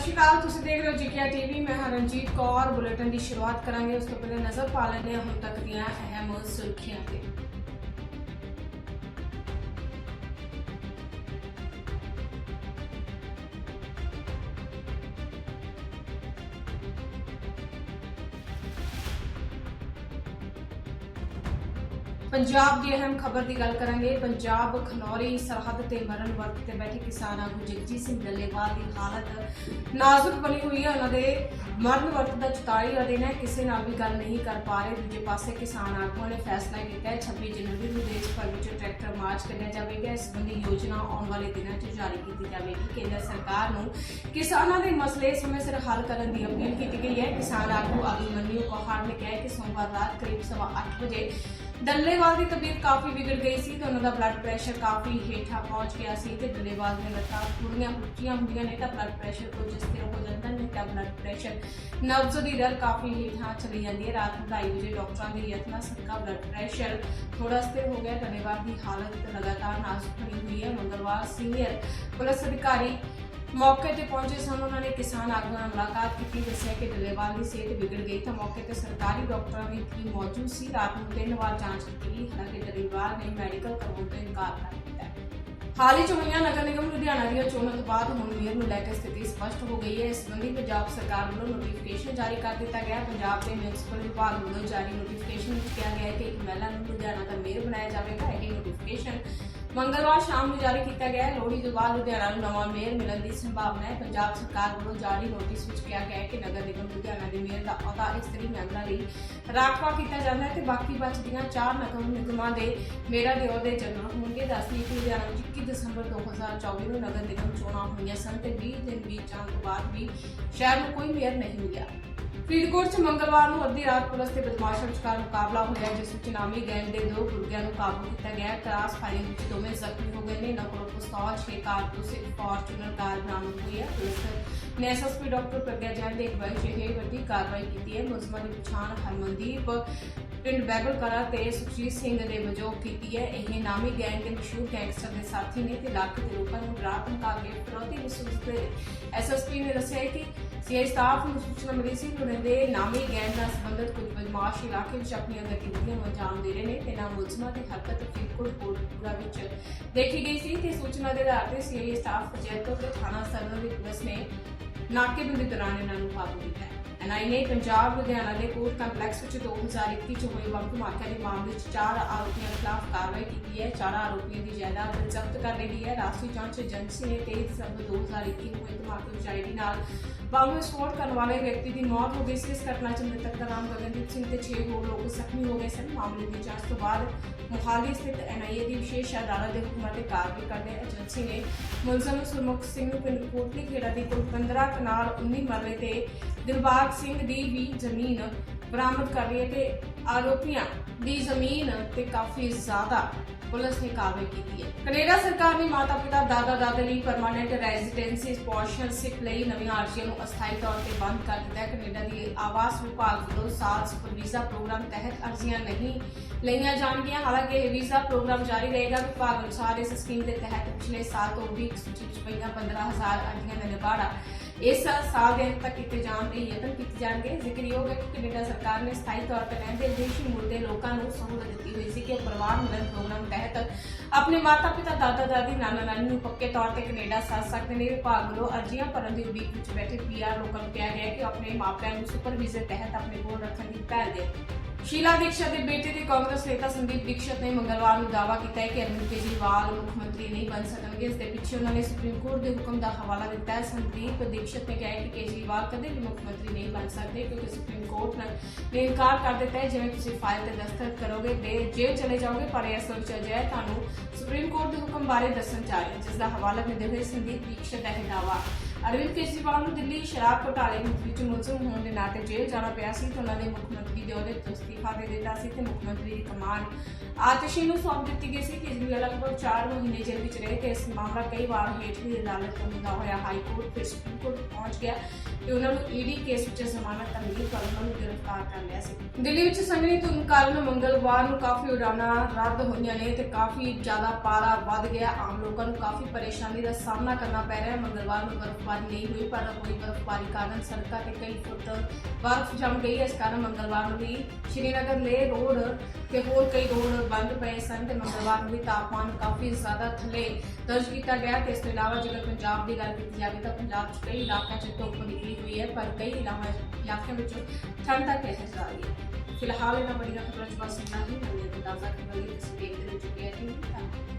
ਸਤਿ ਸ਼੍ਰੀ ਅਕਾਲ, ਤੁਸੀਂ ਦੇਖ ਰਹੇ ਹੋ ਜੀਕੇ ਟੀਵੀ। ਮੈਂ ਹਾਂ ਕੌਰ, ਬੁਲੇਟਨ ਦੀ ਸ਼ੁਰੂਆਤ ਕਰਾਂਗੇ। ਉਸ ਤੋਂ ਪਹਿਲਾਂ ਨਜ਼ਰ ਪਾ ਲੈਂਦੇ ਹਾਂ ਹੁਣ ਤੱਕ ਦੀਆਂ ਅਹਿਮ ਸੁਰਖੀਆਂ ਤੇ। ਪੰਜਾਬ ਦੀ ਅਹਿਮ ਖਬਰ ਦੀ ਗੱਲ ਕਰਾਂਗੇ। ਪੰਜਾਬ ਖਨੌਰੀ ਸਰਹੱਦ ਤੇ ਮਰਨ ਵਰਤ ਤੇ ਬੈਠੇ ਕਿਸਾਨ ਆਗੂ ਜਗਜੀਤ ਸਿੰਘ ਡੱਲੇਵਾਲ ਦੀ ਹਾਲਤ ਨਾਜ਼ੁਕ ਬਣੀ ਹੋਈ ਹੈ। ਉਹਨਾਂ ਦੇ ਮਰਨ ਵਰਤ ਦਾ 44 ਦਿਨ ਹੈ, ਕਿਸੇ ਨਾਲ ਵੀ ਗੱਲ ਨਹੀਂ ਕਰ ਪਾ ਰਹੇ। ਦੂਜੇ ਪਾਸੇ ਕਿਸਾਨ ਆਗੂਆਂ ਨੇ ਫੈਸਲਾ ਕੀਤਾ ਹੈ 26 ਜਨਵਰੀ ਨੂੰ ਦੇਸ਼ ਭਰ ਵਿੱਚ ਟਰੈਕਟਰ ਮਾਰਚ ਕੱਢਿਆ ਜਾਵੇਗਾ। ਇਸ ਸੰਬੰਧੀ ਯੋਜਨਾ ਆਉਣ ਵਾਲੇ ਦਿਨਾਂ 'ਚ ਜਾਰੀ ਕੀਤੀ ਜਾਵੇਗੀ। ਕੇਂਦਰ ਸਰਕਾਰ ਨੂੰ ਕਿਸਾਨਾਂ ਦੇ ਮਸਲੇ ਸਮੇਂ ਸਿਰ ਹੱਲ ਕਰਨ ਦੀ ਅਪੀਲ ਕੀਤੀ ਗਈ ਹੈ। ਕਿਸਾਨ ਆਗੂ ਅਭਿਮਨਿਊ ਪਹਾੜ ਨੇ ਕਿਹਾ ਕਿ ਸੋਮਵਾਰ ਰਾਤ ਕਰੀਬ ਸਵਾ ਅੱਠ ਵਜੇ ਡੱਲੇਵਾਲ ਦੀ ਤਬੀਅਤ ਕਾਫੀ ਵਿਗੜ ਗਈ ਸੀ ਤੇ ਉਹਨਾਂ ਦਾ ਬਲੱਡ ਪ੍ਰੈਸ਼ਰ ਕਾਫੀ ਹੇਠਾਂ ਪਹੁੰਚ ਗਿਆ ਸੀ ਤੇ ਡੱਲੇਵਾਲ ਦੀਆਂ ਲੱਤਾਂ ਥੋੜੀਆਂ ਉੱਚੀਆਂ ਹੁੰਦੀਆਂ ਨੇ ਤਾਂ ਬਲੱਡ ਪ੍ਰੈਸ਼ਰ ਕੁਝ ਸਥਿਰ ਹੋ ਜਾਂਦਾ ਹੈ ਤਾਂ ਬਲੱਡ ਪ੍ਰੈਸ਼ਰ ਨਬਜ਼ ਦੀ ਦਰ ਕਾਫੀ ਹੇਠਾਂ ਚਲੀ ਜਾਂਦੀ ਹੈ। ਰਾਤ ਨੂੰ 2:30 ਵਜੇ ਡਾਕਟਰਾਂ ਦੇ ਯਤਨਾਂ ਸਦਕਾ ਬਲੱਡ ਪ੍ਰੈਸ਼ਰ ਥੋੜਾ ਸਥਿਰ ਹੋ ਗਿਆ। ਡੱਲੇਵਾਲ ਦੀ ਹਾਲਤ ਲਗਾਤਾਰ ਨਾਜ਼ੁਕ ਬਣੀ ਹੋਈ ਹੈ। ਮੰਗਲਵਾਰ ਸੀਨੀਅਰ ਪੁਲਿਸ ਅਧਿਕਾਰੀ ਮੌਕੇ ਤੇ ਪਹੁੰਚੇ ਸਨ। ਉਹਨਾਂ ਨੇ ਕਿਸਾਨ ਆਗੂਆਂ ਨਾਲ ਮੁਲਾਕਾਤ ਕੀਤੀ। ਦੱਸਿਆ ਕਿ ਡੱਲੇਵਾਲ ਦੀ ਸਿਹਤ ਵਿਗੜ ਗਈ ਤਾਂ ਮੌਕੇ ਤੇ ਸਰਕਾਰੀ ਡਾਕਟਰਾਂ ਦੀ ਟੀਮ ਮੌਜੂਦ ਸੀ। ਰਾਤ ਨੂੰ ਤਿੰਨ ਵਾਰ ਜਾਂਚ ਕੀਤੀ ਗਈ। ਹਾਲਾਂਕਿ ਡੱਲੇਵਾਲ ਨੇ ਮੈਡੀਕਲ ਕਰਵਾਉਣ ਤੋਂ ਇਨਕਾਰ ਕਰ ਹਾਲ ਹੀ ਚ ਹੋਈਆਂ ਨਗਰ ਨਿਗਮ ਲੁਧਿਆਣਾ ਦੀਆਂ ਚੋਣਾਂ ਤੋਂ ਬਾਅਦ ਹੁਣ ਮੇਅਰ ਨੂੰ ਲੈ ਕੇ ਸਥਿਤੀ ਸਪਸ਼ਟ ਹੋ ਗਈ ਹੈ। ਇਸ ਸੰਬੰਧੀ ਪੰਜਾਬ ਸਰਕਾਰ ਵੱਲੋਂ ਨੋਟੀਫਿਕੇਸ਼ਨ ਜਾਰੀ ਕਰ ਦਿੱਤਾ ਗਿਆ ਪੰਜਾਬ ਦੇ ਮਿਊਨਿਸਪਲ ਵਿਭਾਗ ਵੱਲੋਂ ਜਾਰੀ ਨੋਟੀਫਿਕੇਸ਼ਨ ਵਿੱਚ ਕਿਹਾ ਗਿਆ ਹੈ ਕਿ ਇੱਕ ਮਹਿਲਾ ਨੂੰ ਲੁਧਿਆਣਾ ਦਾ ਮੇਅਰ ਬਣਾਇਆ ਜਾਵੇਗਾ। ਇਹ ਨੋਟੀਫਿਕੇਸ਼ਨ ਮੰਗਲਵਾਰ ਸ਼ਾਮ ਨੂੰ ਜਾਰੀ ਕੀਤਾ ਗਿਆ ਹੈ। ਲੋਹੜੀ ਤੋਂ ਬਾਅਦ ਲੁਧਿਆਣਾ ਨੂੰ ਨਵਾਂ ਮੇਅਰ ਮਿਲਣ ਦੀ ਸੰਭਾਵਨਾ ਹੈ। ਪੰਜਾਬ ਸਰਕਾਰ ਵੱਲੋਂ ਜਾਰੀ ਨੋਟਿਸ ਵਿੱਚ ਕਿਹਾ ਗਿਆ ਹੈ ਕਿ ਨਗਰ ਨਿਗਮ ਲੁਧਿਆਣਾ ਦੇ ਮੇਅਰ ਦਾ ਅਹੁਦਾ ਇਸਤਰੀ ਮੈਂਬਰਾਂ ਲਈ ਰਾਖਵਾ ਕੀਤਾ ਜਾਂਦਾ ਹੈ ਤੇ ਬਾਕੀ ਬਚਦੀਆਂ ਚਾਰ ਨਗਰ ਨਿਗਮਾਂ ਦੇ ਮੇਰਾ ਦੇ ਅਹੁਦੇ ਜਨਰਲ ਹੋਣਗੇ। ਦੱਸਦੀ ਕਿ ਲੁਧਿਆਣਾ ਵਿੱਚ 21 ਦਸੰਬਰ 2024 ਨੂੰ ਨਗਰ ਨਿਗਮ ਚੋਣਾਂ ਹੋਈਆਂ ਸਨ ਤੇ 20 ਦਿਨ ਬੀਤ ਜਾਣ ਤੋਂ ਬਾਅਦ ਵੀ ਸ਼ਹਿਰ ਨੂੰ ਕੋਈ ਮੇਅਰ ਨਹੀਂ ਮਿਲਿਆ। ਫਰੀਦਕੋਟ 'ਚ ਮੰਗਲਵਾਰ ਨੂੰ ਅੱਧੀ ਰਾਤ ਪੁਲਿਸ ਤੇ ਬਦਮਾਸ਼ਾਂ ਵਿਚਕਾਰ ਮੁਕਾਬਲਾ ਹੋਇਆ, ਜਿਸ ਵਿੱਚ ਨਾਮੀ ਗੈਂਗ ਦੇ ਦੋ ਗੁਰਗਿਆਂ ਨੂੰ ਕਾਬੂ ਕੀਤਾ ਗਿਆ। ਕਰਾਸ ਫਾਇਰਿੰਗ ਵਿੱਚ ਦੋਵੇਂ ਜ਼ਖਮੀ ਹੋ ਗਏ ਨੇ। ਇਹਨਾਂ ਕੋਲੋਂ ਪਿਸਤੌਲ 6 ਕਾਰਤੂਸ ਇੱਕ ਫਾਰਚੂਨਰ ਕਾਰ ਬਰਾਮਦ ਹੋਈ ਹੈ। ਪੁਲਿਸ ਨੇ ਐਸਐਸਪੀ ਡਾਕਟਰ ਪ੍ਰਗਿਆ ਜੈਨ ਦੇ ਅਗਵਾਈ 'ਚ ਇਹ ਵੱਡੀ ਕਾਰਵਾਈ ਕੀਤੀ ਹੈ। ਮੁਲਜ਼ਮਾਂ ਦੀ ਪਛਾਣ ਹਰਮਨਦੀਪ ਪਿੰਡ ਬੈਬਲ ਕਲਾ ਤੇ ਸੁਖਜੀਤ ਸਿੰਘ ਨੇ ਵਜੋਂ ਕੀਤੀ ਹੈ। ਇਹ ਨਾਮੀ ਗੈਂਗ ਦੇ ਮਸ਼ਹੂਰ ਗੈਂਗਸਟਰ ਦੇ ਸਾਥੀ ਨੇ ਤੇ ਇਲਾਕੇ ਦੇ ਲੋਕਾਂ ਨੂੰ ਰਾਤ ਮੁਕਾਬਲੇ ਫਿਰੌਤੀ ਵਸੂਲਦੇ ਐਸਐਸਪੀ ਨੇ ਦੱਸਿਆ ਕਿ ਸੀਆਈ ਸਟਾਫ ਨੂੰ ਸੂਚਨਾ ਮਿਲੀ ਸੀ ਕਿ ਉਹਨਾਂ ਦੇ ਨਾਮੀ ਗੈਂਗ ਨਾਲ ਸੰਬੰਧਿਤ ਕੁਝ ਬਦਮਾਸ਼ ਇਲਾਕੇ ਵਿੱਚ ਆਪਣੀਆਂ ਗਤੀਵਿਧੀਆਂ ਨੂੰ ਅੰਜਾਮ ਦੇ ਰਹੇ ਨੇ ਤੇ ਨਾ ਮੁਲਜ਼ਮਾਂ ਦੀ ਹਰਕਤ ਫਰੀਦਕੋਟ ਕੋਟਪੂਰਾ ਵਿੱਚ ਦੇਖੀ ਗਈ ਸੀ ਤੇ ਸੂਚਨਾ ਦੇ ਆਧਾਰ ਤੇ ਸੀਆਈ ਸਟਾਫ ਜੈਤੋ ਤੇ ਥਾਣਾ ਸਰਵਰ ਦੀ ਪੁਲਿਸ ਨੇ ਨਾਕੇਬੰਦੀ ਦੌਰਾਨ ਇਹਨਾਂ ਨੂੰ ਕਾਬੂ ਕੀਤਾ ਹੈ। ਐਨਆਈ ਨੇ ਪੰਜਾਬ ਲੁਧਿਆਣਾ ਦੇ ਕੋਰਟ ਕੰਪਲੈਕਸ ਵਿੱਚ 2021 ਚ ਹੋਏ ਬੰਬ ਧਮਾਕੇ ਦੇ ਮਾਮਲੇ 'ਚ ਚਾਰ ਆਰੋਪੀਆਂ ਖਿਲਾਫ ਕਾਰਵਾਈ ਕੀਤੀ ਹੈ ਚਾਰਾਂ ਆਰੋਪੀਆਂ ਦੀ ਜਾਇਦਾਦ ਜ਼ਬਤ ਕਰ ਲਈ ਗਈ ਹੈ ਰਾਸ਼ਟਰੀ ਜਾਂਚ ਏਜੰਸੀ ਨੇ 23 ਦਸੰਬਰ 2021 ਨੂੰ ਹੋਏ ਧਮਾਕੇ ਵਿੱਚ ਆਈਡੀ ਨਾਲ ਬੰਬ ਵਿਸਫੋਟ ਕਰਨ ਵਾਲੇ ਵਿਅਕਤੀ ਦੀ ਮੌਤ ਹੋ ਗਈ ਸੀ ਇਸ ਘਟਨਾ 'ਚ ਮ੍ਰਿਤਕ ਦਾ ਨਾਮ ਗਗਨਦੀਪ ਸਿੰਘ ਤੇ 6 ਹੋਰ ਲੋਕ ਜ਼ਖਮੀ ਹੋ ਗਏ ਸਨ। ਮਾਮਲੇ ਦੀ ਜਾਂਚ ਤੋਂ ਬਾਅਦ ਮੁਹਾਲੀ ਸਥਿਤ ਐਨਆਈਏ ਦੀ ਵਿਸ਼ੇਸ਼ ਅਦਾਲਤ ਦੇ ਹੁਕਮਾਂ ਤੇ ਕਾਰਵਾਈ ਕਰਦੇ ਏਜੰਸੀ ਨੇ ਮੁਲਜ਼ਮ ਸੁਰਮੁਖ ਸਿੰਘ ਨੂੰ ਪਿੰਡ ਕੋਟਲੀ ਖੇੜਾ ਦੀ ਕੁੱਲ 15 ਕਨਾਲ 19 ਮਰਲੇ ਤੇ ਦਿਲਬਾਗ ਸਿੰਘ ਦੀ ਵੀ ਜ਼ਮੀਨ ਬਰਾਮਦ ਕਰ ਲਈ ਹੈ ਤੇ ਆਰੋਪੀਆਂ ਦੀ ਜ਼ਮੀਨ ਤੇ ਕਾਫੀ ਜ਼ਿਆਦਾ ਪੁਲਿਸ ਨੇ ਕਾਰਵਾਈ ਕੀਤੀ ਹੈ। ਕੈਨੇਡਾ ਸਰਕਾਰ ਨੇ ਮਾਤਾ ਪਿਤਾ ਦਾਦਾ ਦਾਦੀ ਲਈ ਪਰਮਾਨੈਂਟ ਰੈਜ਼ੀਡੈਂਸੀ ਸਪਾਂਸਰਸ਼ਿਪ ਲਈ ਨਵੀਆਂ ਅਰਜ਼ੀਆਂ ਨੂੰ ਅਸਥਾਈ ਤੌਰ ਤੇ ਬੰਦ ਕਰ ਦਿੱਤਾ ਹੈ। ਕੈਨੇਡਾ ਦੀ ਆਵਾਸ ਵਿਭਾਗ ਵੱਲੋਂ ਸਾਲ ਸੁਪਰ ਵੀਜ਼ਾ ਪ੍ਰੋਗਰਾਮ ਤਹਿਤ ਅਰਜ਼ੀਆਂ ਨਹੀਂ ਲਈਆਂ ਜਾਣਗੀਆਂ। ਹਾਲਾਂਕਿ ਇਹ ਵੀਜ਼ਾ ਪ੍ਰੋਗਰਾਮ ਜਾਰੀ ਰਹੇਗਾ। ਵਿਭਾਗ ਅਨੁਸਾਰ ਇਸ ਸਕੀਮ ਦੇ ਤਹਿਤ ਪਿਛਲੇ ਸਾਲ ਤੋਂ ਵੀ ਇੱਕ ਸੂਚੀ ਚ ਪਈਆਂ 15000 ਅਰਜ਼ੀਆਂ ਦਾ ਨਿਬਾੜਾ ਇਸ ਸਾਲ ਦੇ ਅੰਤ ਤੱਕ ਕੀਤੇ ਜਾਣ ਦੇ ਯਤਨ ਕੀਤੇ ਜਾਣਗੇ। ਜ਼ਿਕਰਯੋਗ ਹੈ ਕਿ ਕੈਨੇਡਾ ਸਰਕਾਰ ਨੇ ਸਥਾਈ ਤੌਰ ਤੇ ਰਹਿੰਦੇ ਵਿਦੇਸ਼ੀ ਮੂਲ ਦੇ ਲੋਕਾਂ ਨੂੰ ਸਹੂਲਤ ਦਿੱਤੀ ਹੋਈ ਸੀ ਕਿ ਪਰਿਵਾਰ ਮਿਲਨ ਪ੍ਰੋਗਰਾਮ ਤਹਿਤ ਆਪਣੇ ਮਾਤਾ-ਪਿਤਾ, ਦਾਦਾ-ਦਾਦੀ, ਨਾਨਾ-ਨਾਨੀ ਨੂੰ ਪੱਕੇ ਤੌਰ ਤੇ ਕੈਨੇਡਾ ਸੱਦ ਸਕਦੇ ਨੇ। ਵਿਭਾਗ ਵੱਲੋਂ ਅਰਜ਼ੀਆਂ ਭਰਨ ਦੀ ਉਡੀਕ ਵਿੱਚ ਬੈਠੇ ਪੀਆਰ ਲੋਕਾਂ ਨੂੰ ਕਿਹਾ ਗਿਆ ਕਿ ਆਪਣੇ ਮਾਪਿਆਂ ਨੂੰ ਸੁਪਰ ਤਹਿਤ ਆਪਣੇ ਕੋਲ ਰੱਖਣ ਦੀ ਪਹਿਲ ਦੇ ਸ਼ੀਲਾ ਦੀਕਸ਼ਤ ਦੇ ਬੇਟੇ ਦੇ ਕਾਂਗਰਸ ਨੇਤਾ ਸੰਦੀਪ ਦੀਕਸ਼ਤ ਨੇ ਮੰਗਲਵਾਰ ਨੂੰ ਦਾਅਵਾ ਕੀਤਾ ਹੈ ਕਿ ਅਰਵਿੰਦ ਕੇਜਰੀਵਾਲ ਮੁੱਖ ਮੰਤਰੀ ਨਹੀਂ ਬਣ ਸਕਣਗੇ। ਇਸ ਦੇ ਪਿੱਛੇ ਉਹਨਾਂ ਨੇ ਸੁਪਰੀਮ ਕੋਰਟ ਦੇ ਹੁਕਮ ਦਾ ਹਵਾਲਾ ਦਿੱਤਾ ਹੈ। ਸੰਦੀਪ ਦੀਕਸ਼ਤ ਨੇ ਕਿਹਾ ਕਿ ਕੇਜਰੀਵਾਲ ਕਦੇ ਵੀ ਮੁੱਖ ਮੰਤਰੀ ਨਹੀਂ ਬਣ ਸਕਦੇ ਕਿਉਂਕਿ ਸੁਪਰੀਮ ਕੋਰਟ ਨੇ ਇਨਕਾਰ ਕਰ ਦਿੱਤਾ ਹੈ। ਜਿਵੇਂ ਤੁਸੀਂ ਫਾਈਲ ਤੇ ਦਸਤਖਤ ਕਰੋਗੇ ਤੇ ਜੇਲ੍ਹ ਚਲੇ ਜਾਓਗੇ, ਪਰ ਇਹ ਅਸਲ ਸੋਚ ਅਜਿਹਾ ਤੁਹਾਨੂੰ ਸੁਪਰੀਮ ਕੋਰਟ ਦੇ ਹੁਕਮ ਬਾਰੇ ਦੱਸਣ ਜਾ ਰਹੇ ਜਿਸ ਦਾ ਹਵਾਲਾ ਦਿੰਦੇ ਹੋਏ ਸੰਦੀਪ ਦੀਕਸ਼ਤ ਦਾ ਇਹ ਦਾਅਵਾ। ਅਰਵਿੰਦ ਕੇਜਰੀਵਾਲ ਨੂੰ ਦਿੱਲੀ ਸ਼ਰਾਬ ਘੁਟਾਲੇ ਵਿੱਚ ਮੁਲਜ਼ਮ ਹੋਣ ਦੇ ਨਾਤੇ ਜੇਲ੍ਹ ਜਾਣਾ ਪਿਆ ਸੀ ਤੇ ਉਹਨਾਂ ਨੇ ਮੁੱਖ ਮੰਤਰੀ ਦੇ ਅਹੁਦੇ ਤੋਂ ਅਸਤੀਫਾ ਦੇ ਦਿੱਤਾ ਸੀ ਤੇ ਮੁੱਖ ਮੰਤਰੀ ਦੀ ਕਮਾਨ ਆਤਸ਼ੀ ਨੂੰ ਸੌਂਪ ਦਿੱਤੀ ਗਈ ਸੀ। ਕੇਜਰੀਵਾਲ ਲਗਭਗ 4 ਮਹੀਨੇ ਜੇਲ੍ਹ ਵਿੱਚ ਰਹੇ ਤੇ ਇਸ ਮਾਮਲਾ ਕਈ ਵਾਰ ਹੇਠਲੀ ਅਦਾਲਤ ਤੋਂ ਹੁੰਦਾ ਹੋਇਆ। ਹਾਈ ਕੋਰਟ ਫਿਰ ਸੁਪਰੀਮ ਕੋਰਟ ਪਹੁੰਚ ਗਿਆ ਤੇ ਉਹਨਾਂ ਨੂੰ ਈਡੀ ਕੇਸ ਵਿੱਚ ਜ਼ਮਾਨਤ ਤਾਂ ਮਿਲੀ ਉਹਨਾਂ ਨੂੰ ਗ੍ਰਿਫਤਾਰ ਕਰ ਲਿਆ ਸੀ। ਦਿੱਲੀ ਵਿੱਚ ਸੰਘਣੀ ਧੁੰਦ ਕਾਰਨ ਮੰਗਲਵਾਰ ਨੂੰ ਕਾਫੀ ਉਡਾਣਾਂ ਰੱਦ ਹੋਈਆਂ ਨੇ ਤੇ ਕਾਫੀ ਜ਼ਿਆਦਾ ਪਾਰਾ ਵੱਧ ਗਿਆ। ਆਮ ਲੋਕਾਂ ਨੂੰ ਕਾਫੀ ਪਰੇਸ਼ਾਨੀ ਦਾ ਸਾਹਮਣਾ ਕਰਨਾ ਪੈ ਰਿਹਾ। ਹੈ ਮੰਗਲਵਾਰ ਨੂੰ ਬਰਫ਼ ਬਰਫ਼ਬਾਰੀ ਨਹੀਂ ਹੋਈ, ਪਰ ਹੋਈ ਬਰਫ਼ਬਾਰੀ ਕਾਰਨ ਸੜਕਾਂ ਤੇ ਕਈ ਫੁੱਟ ਬਰਫ਼ ਜੰਮ ਗਈ। ਇਸ ਕਾਰਨ ਮੰਗਲਵਾਰ ਨੂੰ ਵੀ ਸ਼੍ਰੀਨਗਰ ਲੇ ਰੋਡ ਤੇ ਹੋਰ ਕਈ ਰੋਡ ਬੰਦ ਪਏ ਸਨ ਤੇ ਮੰਗਲਵਾਰ ਨੂੰ ਵੀ ਤਾਪਮਾਨ ਕਾਫੀ ਜ਼ਿਆਦਾ ਥੱਲੇ ਦਰਜ ਕੀਤਾ ਗਿਆ ਤੇ ਇਸ ਤੋਂ ਇਲਾਵਾ ਜੇਕਰ ਪੰਜਾਬ ਦੀ ਗੱਲ ਕੀਤੀ ਜਾਵੇ ਤਾਂ ਪੰਜਾਬ 'ਚ ਕਈ ਇਲਾਕਿਆਂ 'ਚ ਧੁੱਪ ਨਿਕਲੀ ਹੋਈ ਹੈ, ਪਰ ਕਈ ਇਲਾਵਾ ਇਲਾਕਿਆਂ ਵਿੱਚ ਠੰਡ ਦਾ ਕਹਿਰ ਜਾਰੀ ਹੈ। ਫਿਲਹਾਲ ਇਹਨਾਂ ਬੜੀਆਂ ਖਬਰਾਂ 'ਚ ਬਸ ਇੰਨਾ ਹੀ। ਮਿਲਦੇ ਤਾਜ਼ਾ ਖਬਰਾਂ ਲਈ ਤੁਸੀਂ ਦੇਖਦੇ ਰਹੋ ਜੁਗੇ ਧੰਨਵਾਦ